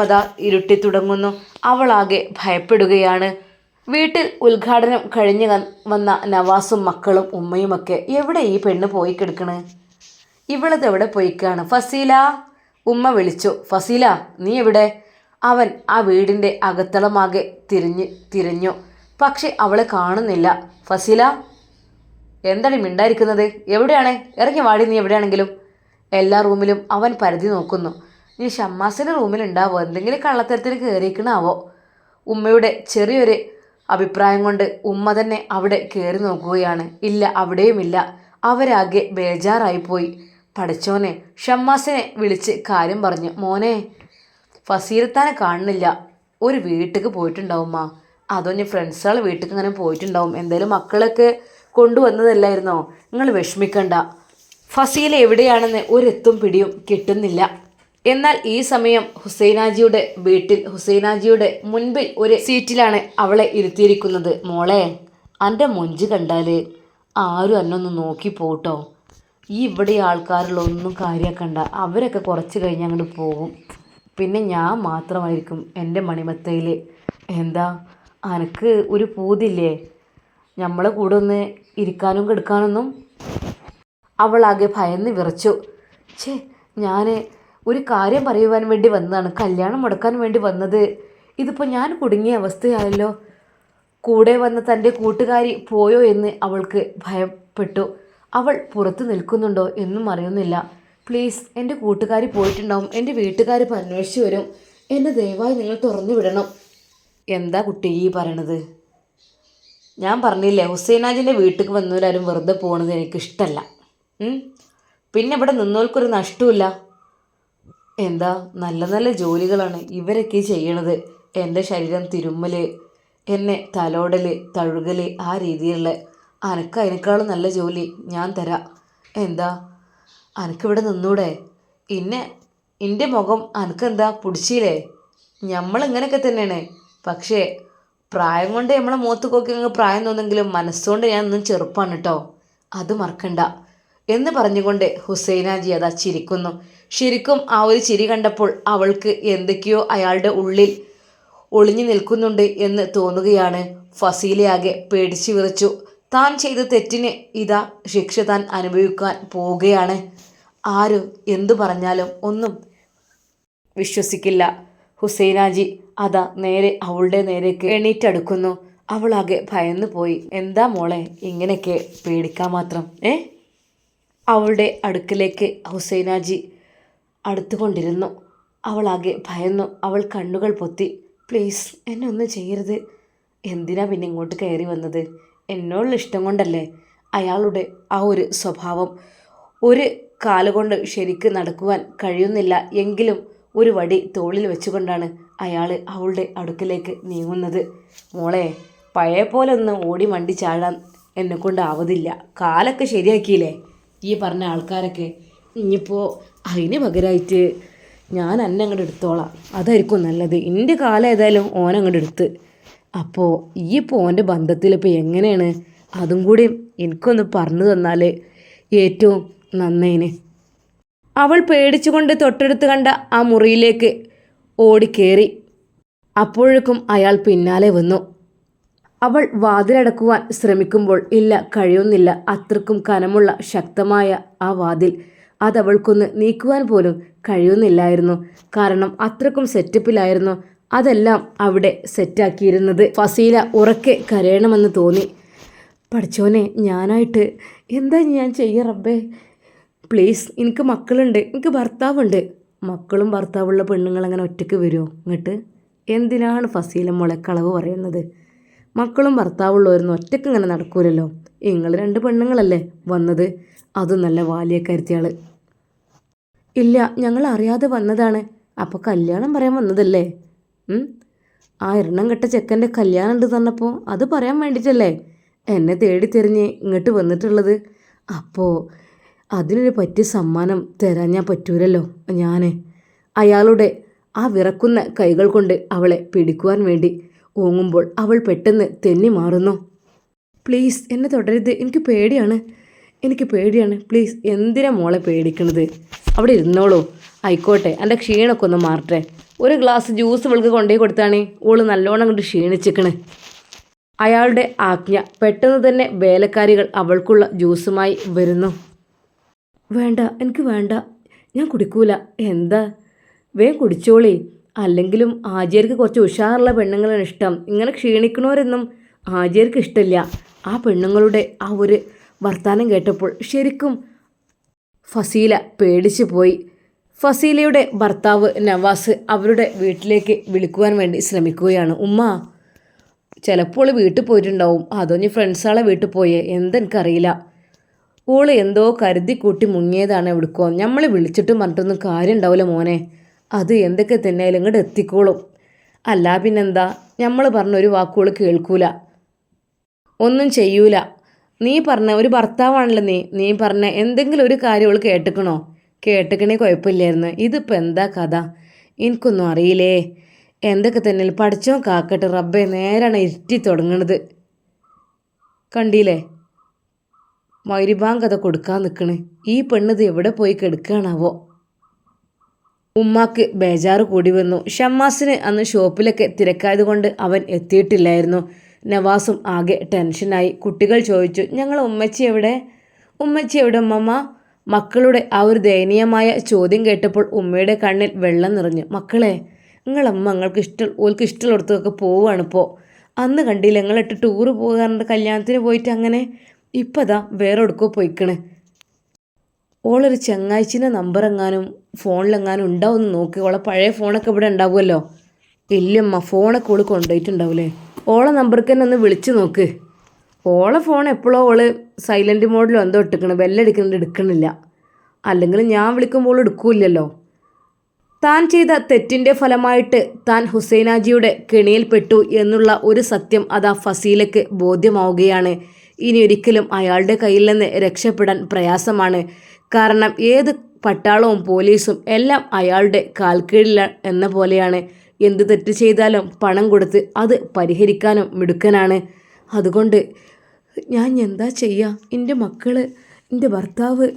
അതാ ഇരുട്ടി തുടങ്ങുന്നു. അവളാകെ ഭയപ്പെടുകയാണ്. വീട്ടിൽ ഉദ്ഘാടനം കഴിഞ്ഞ് വന്ന നവാസും മക്കളും ഉമ്മയുമൊക്കെ എവിടെ ഈ പെണ്ണ് പോയി കിടക്കണ്? ഇവളത് എവിടെ പോയിക്കാണ്? ഫസീല? ഉമ്മ വിളിച്ചു. ഫസീല നീ എവിടെ? അവൻ ആ വീടിന്റെ അകത്തളമാകെ തിരിഞ്ഞ് തിരിഞ്ഞു. പക്ഷെ അവളെ കാണുന്നില്ല. ഫസീല? എന്താണ് മിണ്ടായിരിക്കുന്നത്? എവിടെയാണ്? ഇറങ്ങി വാടി നീ എവിടെയാണെങ്കിലും. എല്ലാ റൂമിലും അവൻ പരിധി നോക്കുന്നു. നീ ഷമ്മാസിന്റെ റൂമിലുണ്ടാവോ എന്തെങ്കിലും കള്ളത്തരത്തിന് കയറിയിരിക്കണാവോ ഉമ്മയുടെ ചെറിയൊരു അഭിപ്രായം കൊണ്ട് ഉമ്മ തന്നെ അവിടെ കയറി നോക്കുകയാണ്. ഇല്ല അവിടെയുമില്ല. അവരാകെ ബേജാറായിപ്പോയി. പഠിച്ചോനെ ഷമ്മാസിനെ വിളിച്ച് കാര്യം പറഞ്ഞു. മോനെ ഫസീലത്താനെ കാണുന്നില്ല. ഒരു വീട്ടിലേക്ക് പോയിട്ടുണ്ടാവും മാ അതോ ഞാൻ ഫ്രണ്ട്സുകൾ വീട്ടിലേക്ക് അങ്ങനെ പോയിട്ടുണ്ടാവും? എന്തായാലും മക്കളൊക്കെ കൊണ്ടുവന്നതല്ലായിരുന്നോ? നിങ്ങൾ വിഷമിക്കണ്ട. ഫസീൽ എവിടെയാണെന്ന് ഒരെത്തും പിടിയും കിട്ടുന്നില്ല. എന്നാൽ ഈ സമയം ഹുസൈനാജിയുടെ വീട്ടിൽ ഹുസൈനാജിയുടെ മുൻപിൽ ഒരു സീറ്റിലാണ് അവളെ ഇരുത്തിയിരിക്കുന്നത്. മോളെ എന്റെ മൊഞ്ച് കണ്ടാൽ ആരും എന്നൊന്ന് നോക്കി പോട്ടോ. ഈ ഇവിടെ ആൾക്കാരിലൊന്നും കാര്യമാക്കണ്ട അവരൊക്കെ കുറച്ച് കഴിഞ്ഞ് അങ്ങോട്ട് പോകും. പിന്നെ ഞാൻ മാത്രമായിരിക്കും എന്റെ മണിമത്തയിൽ എന്താ? അനക്ക് ഒരു പൂതില്ലേ? നമ്മളെ കൂടെ ഒന്ന് ഇരിക്കാനും കിടക്കാനൊന്നും അവളാകെ ഭയന്ന് വിറച്ചു. ഛേ ഞാൻ ഒരു കാര്യം പറയുവാൻ വേണ്ടി വന്നതാണ്. കല്യാണം മുടക്കാൻ വേണ്ടി വന്നത്. ഇതിപ്പോൾ ഞാൻ കുടുങ്ങിയ അവസ്ഥയായല്ലോ. കൂടെ വന്ന തന്റെ കൂട്ടുകാരി പോയോ എന്ന് അവൾക്ക് ഭയപ്പെട്ടു. അവൾ പുറത്ത് നിൽക്കുന്നുണ്ടോ എന്നും അറിയുന്നില്ല. പ്ലീസ് എന്റെ കൂട്ടുകാരി പോയിട്ടുണ്ടാവും. എന്റെ വീട്ടുകാർ ഇപ്പോൾ അന്വേഷിച്ച് വരും. എന്നെ ദയവായി നിങ്ങൾ തുറന്നു വിടണം. എന്താ കുട്ടി ഈ പറയണത്? ഞാൻ പറഞ്ഞില്ലേ ഹുസൈനാജിന്റെ വീട്ടിൽ വന്നവരാരും വെറുതെ പോകണത് എനിക്കിഷ്ടമല്ല? പിന്നെ ഇവിടെ നിന്നോൽക്കൊരു നഷ്ടമില്ല എന്താ നല്ല നല്ല ജോലികളാണ് ഇവരൊക്കെ ചെയ്യണത്. എന്റെ ശരീരം തിരുമ്മൽ എന്നെ തലോടൽ തഴുകൽ ആ രീതിയിലുള്ള അനക്ക് അതിനേക്കാളും നല്ല ജോലി ഞാൻ തരാം. എന്താ അനക്കിവിടെ നിന്നൂടെ? ഇന്നെ എന്റെ മുഖം അനക്കെന്താ പിടിച്ചില്ലേ? നമ്മളിങ്ങനെയൊക്കെ തന്നെയാണ്. പക്ഷേ പ്രായം കൊണ്ട് നമ്മളെ മുഖത്ത് നോക്കി പ്രായം തോന്നെങ്കിലും മനസ്സുകൊണ്ട് ഞാൻ ഇന്നും ചെറുപ്പമാണ് കേട്ടോ. അത് മറക്കണ്ട. എന്ന് പറഞ്ഞുകൊണ്ട് ഹുസൈനാജി അതാ ചിരിക്കുന്നു. ശരിക്കും ആ ഒരു ചിരി കണ്ടപ്പോൾ അവൾക്ക് എന്തൊക്കെയോ അയാളുടെ ഉള്ളിൽ ഒളിഞ്ഞു നിൽക്കുന്നുണ്ട് എന്ന് തോന്നുകയാണ്. ഫസീലയാകെ പേടിച്ചു വിറച്ചു. താൻ ചെയ്ത തെറ്റിന് ഇതാ ശിക്ഷ താൻ അനുഭവിക്കാൻ പോവുകയാണ്. ആരും എന്തു പറഞ്ഞാലും ഒന്നും വിശ്വസിക്കില്ല. ഹുസൈനാജി അതാ നേരെ അവളുടെ നേരേക്ക് എണീറ്റടുക്കുന്നു. അവളാകെ ഭയന്നു പോയി. എന്താ മോളെ ഇങ്ങനെയൊക്കെ പേടിക്കാൻ മാത്രം ഏ? അവളുടെ അടുക്കിലേക്ക് ഹുസൈനാജി അടുത്തുകൊണ്ടിരുന്നു. അവളാകെ ഭയന്നു. അവൾ കണ്ണുകൾ പൊത്തി പ്ലീസ് എന്നെ ഒന്നും ചെയ്യരുത്. എന്തിനാ പിന്നെ ഇങ്ങോട്ട് കയറി വന്നത്? എന്നോടുള്ള ഇഷ്ടം കൊണ്ടല്ലേ? അയാളുടെ ആ ഒരു സ്വഭാവം ഒരു കാലുകൊണ്ട് ശരിക്ക് നടക്കുവാൻ കഴിയുന്നില്ല. എങ്കിലും ഒരു വടി തോളിൽ വെച്ചുകൊണ്ടാണ് അയാൾ അവളുടെ അടുക്കലേക്ക് നീങ്ങുന്നത്. മോളെ പഴയ പോലെ ഒന്ന് ഓടി വണ്ടി ചാടാൻ എന്നെ കൊണ്ടാവതില്ല കാലൊക്കെ ശരിയാക്കിയില്ലേ? ഈ പറഞ്ഞ ആൾക്കാരൊക്കെ ഇനിയിപ്പോൾ അതിന് പകരമായിട്ട് ഞാൻ അന്നെ അങ്ങോട്ട് എടുത്തോളാം. അതായിരിക്കും നല്ലത്. എന്റെ കാലം ഏതായാലും അങ്ങോട്ട് എടുത്ത്. അപ്പോൾ ഈ ഓന്റെ ബന്ധത്തിൽ ഇപ്പോൾ എങ്ങനെയാണ്? അതും കൂടി എനിക്കൊന്ന് പറഞ്ഞു തന്നാൽ ഏറ്റവും നന്നേനെ. അവൾ പേടിച്ചുകൊണ്ട് തൊട്ടടുത്ത് കണ്ട ആ മുറിയിലേക്ക് ഓടിക്കേറി. അപ്പോഴേക്കും അയാൾ പിന്നാലെ വന്നു. അവൾ വാതിലടക്കുവാൻ ശ്രമിക്കുമ്പോൾ ഇല്ല കഴിയുന്നില്ല. അത്രക്കും കനമുള്ള ശക്തമായ ആ വാതിൽ. അതവൾക്കൊന്ന് നീക്കുവാൻ പോലും കഴിയുന്നില്ലായിരുന്നു. കാരണം അത്രക്കും സെറ്റപ്പിലായിരുന്നു. അതെല്ലാം അവിടെ സെറ്റാക്കിയിരുന്നത്. ഫസീല ഉറക്കെ കരയണമെന്ന് തോന്നി. പഠിച്ചോനെ ഞാനായിട്ട് എന്താ ഞാൻ ചെയ്യ റബ്ബേ? പ്ലീസ് എനിക്ക് മക്കളുണ്ട്. എനിക്ക് ഭർത്താവുണ്ട്. മക്കളും ഭർത്താവുള്ള പെണ്ണുങ്ങൾ അങ്ങനെ ഒറ്റയ്ക്ക് വരുമോ ഇങ്ങോട്ട്? എന്തിനാണ് ഫസീല മുളക്കളവ് കളവ് പറയുന്നത്? മക്കളും ഭർത്താവുള്ളവരൊന്നും ഒറ്റയ്ക്ക് ഇങ്ങനെ നടക്കൂലല്ലോ? നിങ്ങൾ രണ്ട് പെണ്ണുങ്ങളല്ലേ വന്നത്? അതും നല്ല വാലിയെ കരുത്തിയാൾ ഇല്ല ഞങ്ങൾ അറിയാതെ വന്നതാണ്. അപ്പോൾ കല്യാണം പറയാൻ വന്നതല്ലേ? ആ എണ്ണം കെട്ട ചെക്കന്റെ കല്യാണം ഉണ്ട് തന്നപ്പോൾ അത് പറയാൻ വേണ്ടിയിട്ടല്ലേ എന്നെ തേടി തിരിഞ്ഞ് ഇങ്ങോട്ട് വന്നിട്ടുള്ളത്. അപ്പോൾ അതിനൊരു പറ്റിയ സമ്മാനം തരാൻ ഞാൻ പറ്റൂലല്ലോ ഞാൻ അയാളുടെ ആ വിറക്കുന്ന കൈകൾ കൊണ്ട് അവളെ പിടിക്കുവാൻ വേണ്ടി ഓങ്ങുമ്പോൾ അവൾ പെട്ടെന്ന് തെന്നി മാറുന്നു. പ്ലീസ് എന്നെ തുടരുത് എനിക്ക് പേടിയാണ്. എനിക്ക് പേടിയാണ്. പ്ലീസ് എന്തിനാ മോളെ പേടിക്കണത്? അവിടെ ഇരുന്നോളൂ. ആയിക്കോട്ടെ എന്റെ ക്ഷീണമൊക്കെ ഒന്ന് മാറട്ടെ. ഒരു ഗ്ലാസ് ജ്യൂസ് ഇവൾക്ക് കൊണ്ടുപോയി കൊടുത്താണ്. ഓൾ നല്ലോണം കണ്ട് ക്ഷീണിച്ചിക്കണ് അയാളുടെ ആജ്ഞ പെട്ടെന്ന് തന്നെ വേലക്കാരികൾ അവൾക്കുള്ള ജ്യൂസുമായി വരുന്നു. വേണ്ട എനിക്ക് വേണ്ട. ഞാൻ കുടിക്കൂല. എന്താ? വേ കുടിച്ചോളി. അല്ലെങ്കിലും ആചാര്യക്ക് കുറച്ച് ഉഷാറുള്ള പെണ്ണുങ്ങളാണ് ഇഷ്ടം. ഇങ്ങനെ ക്ഷീണിക്കണവരൊന്നും ആചാര്യക്ക് ഇഷ്ടമില്ല ആ പെണ്ണുങ്ങളുടെ ആ ഒരു വർത്തമാനം കേട്ടപ്പോൾ ശരിക്കും ഫസീല പേടിച്ചു പോയി. ഫസീലയുടെ ഭർത്താവ് നവാസ് അവരുടെ വീട്ടിലേക്ക് വിളിക്കുവാൻ വേണ്ടി ശ്രമിക്കുകയാണ്. ഉമ്മ ചിലപ്പോൾ വീട്ടിൽ പോയിട്ടുണ്ടാവും. അതോ ഇനി ഫ്രണ്ട്സാളെ വീട്ടിൽ പോയേ? എന്തെനിക്കറിയില്ല. ഓൾ എന്തോ കരുതി കൂട്ടി മുങ്ങിയതാണ് എവിടുക്കോ. നമ്മൾ വിളിച്ചിട്ടും പറഞ്ഞിട്ടൊന്നും കാര്യം ഉണ്ടാവില്ല മോനെ. അത് എന്തൊക്കെ തന്നെയാലും ഇങ്ങോട്ട് എത്തിക്കോളും. അല്ല പിന്നെന്താ? നമ്മൾ പറഞ്ഞ ഒരു വാക്കുകൾ കേൾക്കൂല. ഒന്നും ചെയ്യൂല. നീ പറഞ്ഞ ഒരു ഭർത്താവാണല്ലോ നീ. നീ പറഞ്ഞ എന്തെങ്കിലും ഒരു കാര്യം അവൾ കേട്ടിക്കണോ? കേട്ടിക്കണേ കുഴപ്പമില്ലായിരുന്നു. ഇതിപ്പോൾ എന്താ കഥ? എനിക്കൊന്നും അറിയില്ലേ. എന്തൊക്കെ തന്നെ പഠിച്ചോ കാക്കട്ട് റബ്ബെ. നേരാണ് ഇരുട്ടി തുടങ്ങണത്. കണ്ടില്ലേ? മൈരിബാങ്ക് കഥ കൊടുക്കാൻ നിൽക്കണ് ഈ പെണ്ണിത് എവിടെ പോയി കെടുക്കുകയാണാവോ ഉമ്മാക്ക് ബേജാറ് കൂടി വന്നു. ഷമ്മാസിന് അന്ന് ഷോപ്പിലൊക്കെ തിരക്കായത് കൊണ്ട് അവൻ എത്തിയിട്ടില്ലായിരുന്നു. നവാസും ആകെ ടെൻഷനായി കുട്ടികൾ ചോദിച്ചു ഞങ്ങൾ ഉമ്മച്ചി എവിടെ? ഉമ്മച്ചി എവിടെ ഉമ്മമ്മ? മക്കളുടെ ആ ഒരു ദയനീയമായ ചോദ്യം കേട്ടപ്പോൾ ഉമ്മയുടെ കണ്ണിൽ വെള്ളം നിറഞ്ഞു. മക്കളെ നിങ്ങളമ്മ നിങ്ങൾക്ക് ഇഷ്ടം ഓൾക്ക് ഇഷ്ടമുള്ളിടത്തൊക്കെ പോവുകയാണിപ്പോൾ അന്ന് കണ്ടില്ല നിങ്ങളിട്ട് ടൂറ് പോകാറുണ്ട് കല്യാണത്തിന് പോയിട്ട് അങ്ങനെ ഇപ്പം അതാ വേറെ എടുക്കോ പോയിക്കണേ. ഓളൊരു ചങ്ങാഴ്ചിന്റെ നമ്പർ എങ്ങാനും ഫോണിലെങ്ങാനും ഉണ്ടാവുമെന്ന് നോക്കി. ഓളെ പഴയ ഫോണൊക്കെ ഇവിടെ ഉണ്ടാവുമല്ലോ. ഇല്ലമ്മ ഫോണൊക്കെ ഓൾ കൊണ്ടുപോയിട്ടുണ്ടാവില്ലേ ഓളെ നമ്പർക്ക് തന്നെ ഒന്ന് വിളിച്ച് നോക്ക്. ഓളെ ഫോൺ എപ്പോഴോ ഓൾ സൈലന്റ് മോഡിലോ എന്തോ ഇട്ടിക്കണം. ബെല്ലടിക്കുന്നുണ്ട് എടുക്കണില്ല അല്ലെങ്കിൽ ഞാൻ വിളിക്കുമ്പോൾ ഓൾ എടുക്കൂല്ലല്ലോ താൻ ചെയ്ത തെറ്റിന്റെ ഫലമായിട്ട് താൻ ഹുസൈനാജിയുടെ കെണിയിൽപ്പെട്ടു എന്നുള്ള ഒരു സത്യം അതാ ഫസീലയ്ക്ക് ബോധ്യമാവുകയാണ്. ഇനി ഒരിക്കലും അയാളുടെ കയ്യിൽ നിന്ന് രക്ഷപ്പെടാൻ പ്രയാസമാണ്. കാരണം ഏത് പട്ടാളവും പോലീസും എല്ലാം അയാളുടെ കാൽക്കീഴിൽ എന്ന പോലെയാണ്. എന്ത് തെറ്റ് ചെയ്താലും പണം കൊടുത്ത് അത് പരിഹരിക്കാനും മിടുക്കനാണ്. അതുകൊണ്ട് ഞാൻ എന്താ ചെയ്യുക എന്റെ മക്കൾ എന്റെ ഭർത്താവ്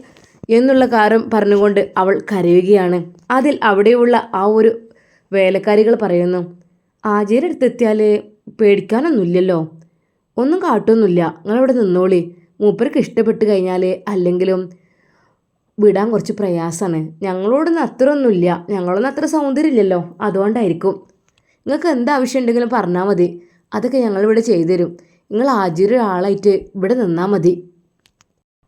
എന്നുള്ള കാര്യം പറഞ്ഞുകൊണ്ട് അവൾ കരയുകയാണ്. അതിൽ അവിടെയുള്ള ആ ഒരു വേലക്കാരികൾ പറയുന്നു ആചാര്യടുത്തെത്തിയാൽ പേടിക്കാനൊന്നുമില്ലല്ലോ? ഒന്നും കാട്ടൊന്നുമില്ല. നിങ്ങളവിടെ നിന്നോളി. മൂപ്പർക്ക് ഇഷ്ടപ്പെട്ട് കഴിഞ്ഞാൽ അല്ലെങ്കിലും വിടാൻ കുറച്ച് പ്രയാസമാണ് ഞങ്ങളോടൊന്നും അത്ര ഒന്നുമില്ല ഞങ്ങളൊന്നും അത്ര സൗന്ദര്യമില്ലല്ലോ. അതുകൊണ്ടായിരിക്കും. നിങ്ങൾക്ക് എന്ത് ആവശ്യം ഉണ്ടെങ്കിലും പറഞ്ഞാൽ മതി. അതൊക്കെ ഞങ്ങളിവിടെ ചെയ്തു തരും നിങ്ങൾ ആചാര്യ ഒരാളായിട്ട് ഇവിടെ നിന്നാൽ മതി.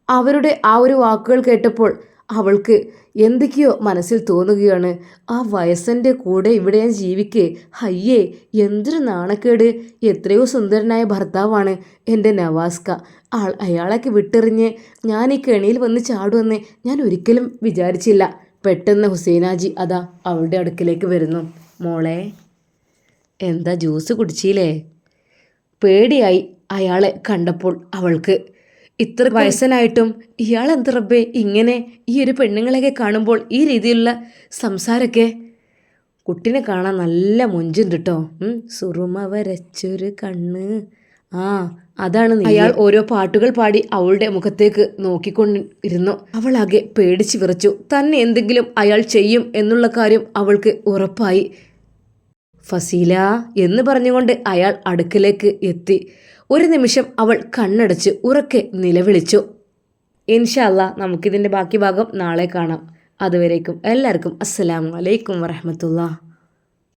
അവരുടെ ആ ഒരു വാക്കുകൾ കേട്ടപ്പോൾ അവൾക്ക് എന്തൊക്കെയോ മനസ്സിൽ തോന്നുകയാണ്. ആ വയസ്സന്റെ കൂടെ ഇവിടെ ഞാൻ ജീവിക്കേ. ഹയ്യേ എന്തൊരു നാണക്കേട്. എത്രയോ സുന്ദരനായ ഭർത്താവാണ് എന്റെ നവാസ്ക. ആൾ അയാളൊക്കെ വിട്ടെറിഞ്ഞ് ഞാൻ ഈ കെണിയിൽ വന്ന് ചാടുമെന്ന് ഞാൻ ഒരിക്കലും വിചാരിച്ചില്ല. പെട്ടെന്ന് ഹുസൈനാജി അതാ അവളുടെ അടുക്കിലേക്ക് വരുന്നു. മോളെ എന്താ ജ്യൂസ് കുടിച്ചില്ലേ പേടിയായി അയാളെ കണ്ടപ്പോൾ അവൾക്ക്. ഇത്ര വയസ്സനായിട്ടും ഇയാൾ എന്ത് റബ്ബേ? ഇങ്ങനെ ഈ ഒരു പെണ്ണുങ്ങളെയൊക്കെ കാണുമ്പോൾ ഈ രീതിയിലുള്ള സംസാരമൊക്കെ കുട്ടിനെ കാണാൻ നല്ല മൊഞ്ചുണ്ട് കേട്ടോ സുറുമ വരച്ചൊരു കണ്ണ്. ആ അതാണ് അയാൾ ഓരോ പാട്ടുകൾ പാടി അവളുടെ മുഖത്തേക്ക് നോക്കിക്കൊണ്ട് ഇരുന്നു അവളാകെ പേടിച്ചു വിറച്ചു. തന്നെ എന്തെങ്കിലും അയാൾ ചെയ്യും എന്നുള്ള കാര്യം അവൾക്ക് ഉറപ്പായി. ഫസീല എന്ന് പറഞ്ഞുകൊണ്ട് അയാൾ അടുക്കലേക്ക് എത്തി. ഒരു നിമിഷം അവൾ കണ്ണടച്ച് ഉറക്കെ നിലവിളിച്ചു. ഇൻഷല്ല നമുക്കിതിന്റെ ബാക്കി ഭാഗം നാളെ കാണാം. അതുവരേക്കും എല്ലാവർക്കും അസ്സലാമു അലൈക്കും വറഹമത്തുള്ള